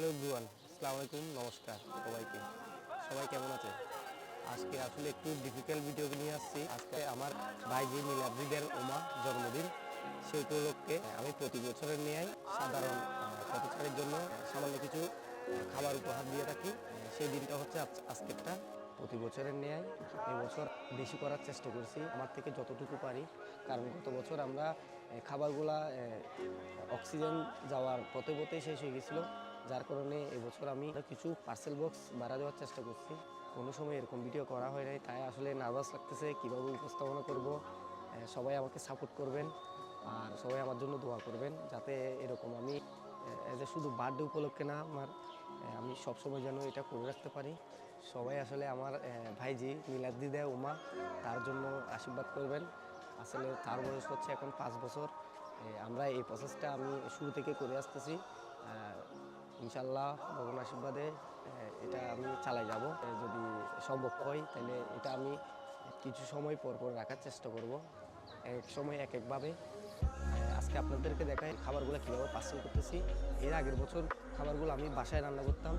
Hello everyone, আসসালামু আলাইকুম, নমস্কার সবাইকে। সবাই কেমন আছে? আজকে আসলে একটু ডিফিকাল্ট ভিডিও নিয়ে আসছি। আজকে আমার ভাই যে মিলাদ্রিদের ওমা জন্মদিন সেই উপলক্ষে আমি প্রতি বছরের ন্যায় সাধারণ পথচারীর জন্য সামান্য কিছু খাবার উপহার দিয়ে থাকি। সেই দিনটা হচ্ছে আজ- আজকেরটা। প্রতি বছরের ন্যায় এবছর বেশি করার চেষ্টা করছি, আমার থেকে যতটুকু পারি। কারণ গত বছর আমরা খাবারগুলা অক্সিজেন যাওয়ার পথে পথে শেষ হয়ে গেছিল। যার কারণে এবছর আমি কিছু পার্সেল বক্স ভাড়া দেওয়ার চেষ্টা করছি। কোনো সময় এরকম ভিডিও করা হয় নাই, তাই আসলে নার্ভাস লাগতেছে কীভাবে উপস্থাপনা করব। সবাই আমাকে সাপোর্ট করবেন আর সবাই আমার জন্য দোয়া করবেন যাতে এরকম আমি, এ শুধু বার্থডে উপলক্ষে না আমার আমি সবসময় যেন এটা করে রাখতে পারি। সবাই আসলে আমার ভাইজি মিলাদ্দি দেয় উমা, তার জন্য আশীর্বাদ করবেন। আসলে তার বয়স হচ্ছে এখন পাঁচ বছর। আমরা এই প্রসেসটা আমি শুরু থেকে করে আসতেছি। ইনশাল্লাহ ভগবান আশীর্বাদে এটা আমি চালাই যাব। যদি সম্ভব হয় তাহলে এটা আমি কিছু সময় পর পর রাখার চেষ্টা করব। এক সময় এক একভাবে। আজকে আপনাদেরকে দেখাই খাবারগুলো কীভাবে পার্সেল করতেছি। এর আগের বছর খাবারগুলো আমি বাসায় রান্না করতাম।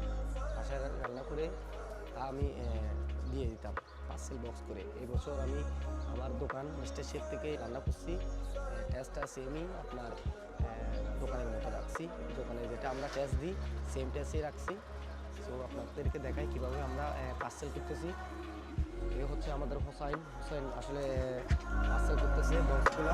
বাসায় রান্না করে তা আমি দিয়ে দিতাম। পার্সেল বক্স করে। এবছর বছর আমি আমার দোকান মিস্টার শেফ থেকে রান্না করছি। টেস্টটা সেমই আপনার দোকানের মতো রাখছি। দোকানে যেটা আমরা টেস্ট দিই সেম টেস্টই রাখছি। সো আপনাদেরকে দেখাই কীভাবে আমরা পার্সেল করতেছি। এ হচ্ছে আমাদের হোসাইন। হোসাইন আসলে পার্সেল করতেছে বক্সগুলো